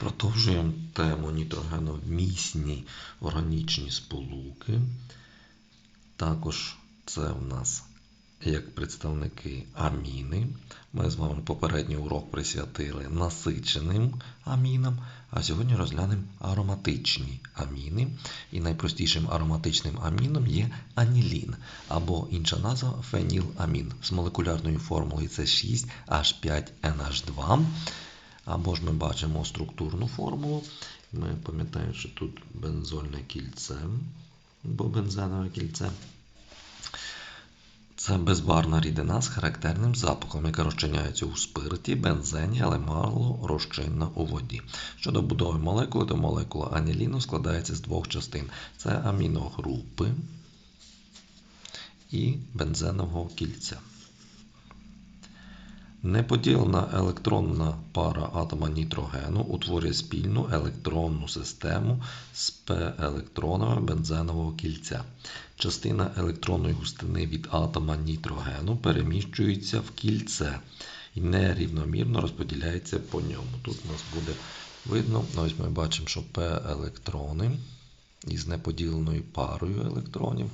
Продовжуємо тему нітрогеновмісні органічні сполуки. Також це в нас як представники аміни. Ми з вами попередній урок присвятили насиченим амінам, а сьогодні розглянемо ароматичні аміни. І найпростішим ароматичним аміном є анілін, або інша назва феніламін з молекулярною формулою це 6H5NH2. Або ж ми бачимо структурну формулу. Ми пам'ятаємо, що тут бензольне кільце, або бензенове кільце. Це безбарна рідина з характерним запахом, яка розчиняється у спирті, бензені, але мало розчинна у воді. Щодо будови молекули, то молекула аніліну складається з двох частин: це аміногрупи і бензенового кільця. Неподілена електронна пара атома нітрогену утворює спільну електронну систему з П-електронами бензенового кільця. Частина електронної густини від атома нітрогену переміщується в кільце і нерівномірно розподіляється по ньому. Тут у нас буде видно, ось ми бачимо, що П-електрони із неподіленою парою електронів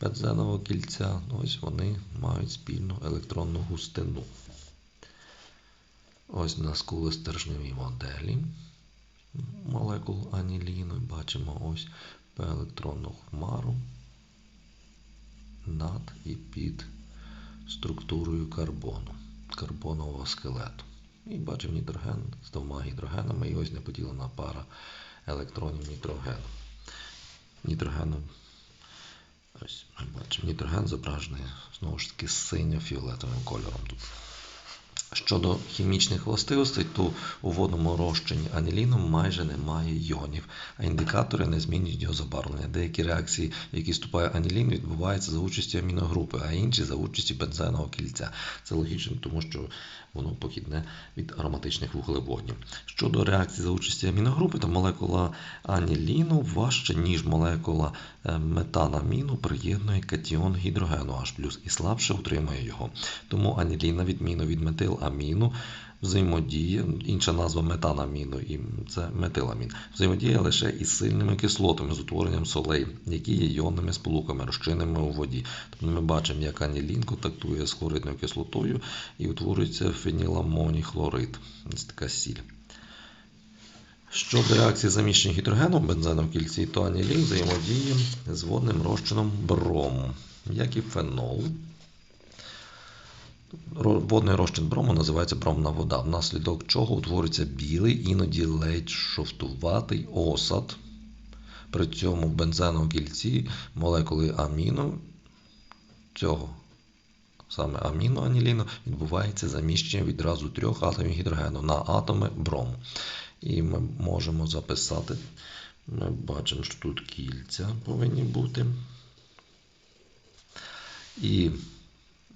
бензенового кільця, ось вони мають спільну електронну густину. Ось у нас кулестержневі моделі молекул аніліну. Бачимо ось електронну хмару над і під структурою карбону, карбонового скелету. І бачимо нітроген з двома гідрогенами і ось неподілена пара електронів нітрогену. Нітрогеном ось ми бачимо нітроген зображений знову ж таки синьо-фіолетовим кольором тут. Щодо хімічних властивостей, то у водному розчині аніліну майже немає йонів, а індикатори не змінюють його забарвлення. Деякі реакції, які вступає анілін, відбуваються за участю аміногрупи, а інші за участю бензенового кільця. Це логічно, тому що воно похідне від ароматичних вуглеводнів. Щодо реакції за участі аміногрупи, то молекула аніліну важче, ніж молекула е, метанаміну, приєднує катіон гідрогену H+, і слабше утримує його. Тому анілін, відміну від метиламіну, взаємодіє, інша назва метанаміну, і це метиламін, взаємодіє лише із сильними кислотами з утворенням солей, які є іонними сполуками, розчинними у воді. Тобто ми бачимо, як анілін контактує з хлоридною кислотою і утворюється феніламоній Ось така сіль. Щодо реакції заміщення гідрогену в кільці, то анілін взаємодіє з водним розчином брому, як і фенол. Водний розчин брому називається бромна вода, внаслідок чого утворюється білий, іноді ледь шовтуватий осад. При цьому в бензеновому кільці молекули аміну цього саме аміноаніліну відбувається заміщення відразу трьох атомів гідрогену на атоми брому. І ми можемо записати, ми бачимо, що тут кільця повинні бути. І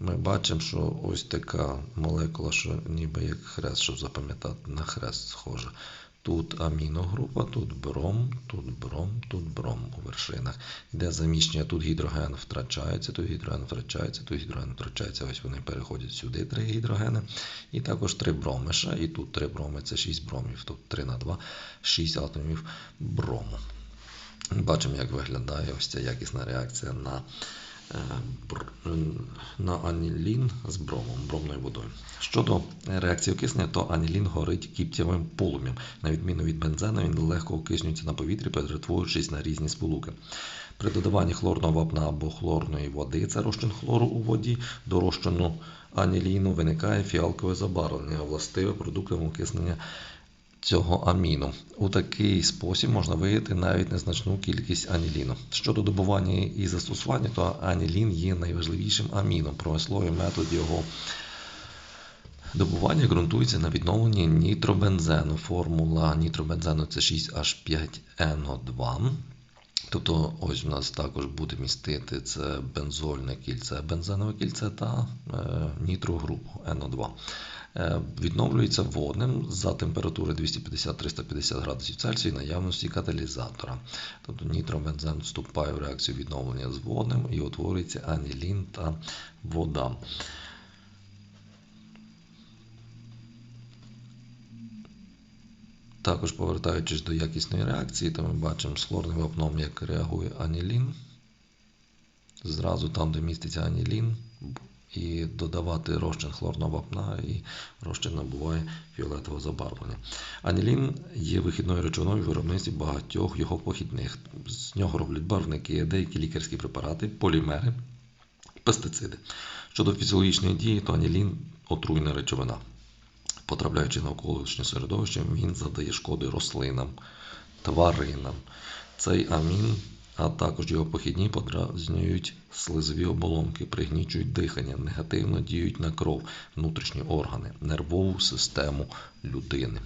ми бачимо, що ось така молекула, що ніби як хрест, щоб запам'ятати, на хрест схожа. Тут аміногрупа, тут бром, тут бром, тут бром у вершинах. Де заміщення, тут гідроген втрачається, тут гідроген втрачається, тут гідроген втрачається. Ось вони переходять сюди, три гідрогени. І також три бромиша. І тут три броми це 6 бромів, тобто 3 на 2, 6 атомів брому. Бачимо, як виглядає ось ця якісна реакція на на анілін з бромом, бромною водою. Щодо реакції окиснення, то анілін горить кіптєвим полум'ям. На відміну від бензена, він легко окиснюється на повітрі, перетворюючись на різні сполуки. При додаванні хлорного вапна або хлорної води, це розчин хлору у воді, до розчину аніліну виникає фіалкове забарвлення, властиве продуктом окиснення цього аміну. У такий спосіб можна виявити навіть незначну кількість аніліну. Щодо добування і застосування, то анілін є найважливішим аміном. Промисловий метод його добування ґрунтується на відновленні нітробензену. Формула нітробензену це 6H5NO2. Тобто, ось у нас також буде містити це бензольне кільце, бензенове кільце та е, нітрогрупу NO2. Е, відновлюється водним за температури 250-350 градусів Цельсію наявності каталізатора. Тобто нітробензен вступає в реакцію відновлення з водним і утворюється анілін та вода. Також повертаючись до якісної реакції, то ми бачимо з хлорним вапном, як реагує анілін. Зразу там, де міститься анілін, і додавати розчин хлорного вапна, і розчин набуває фіолетового забарвлення. Анілін є вихідною речовиною в виробництві багатьох його похідних. З нього роблять барвники, деякі лікарські препарати, полімери, пестициди. Щодо фізіологічної дії, то анілін отруйна речовина. Потрапляючи в навколишнє середовище, він завдає шкоди рослинам, тваринам. Цей амін, а також його похідні подразнюють слизові оболонки, пригнічують дихання, негативно діють на кров, внутрішні органи, нервову систему людини.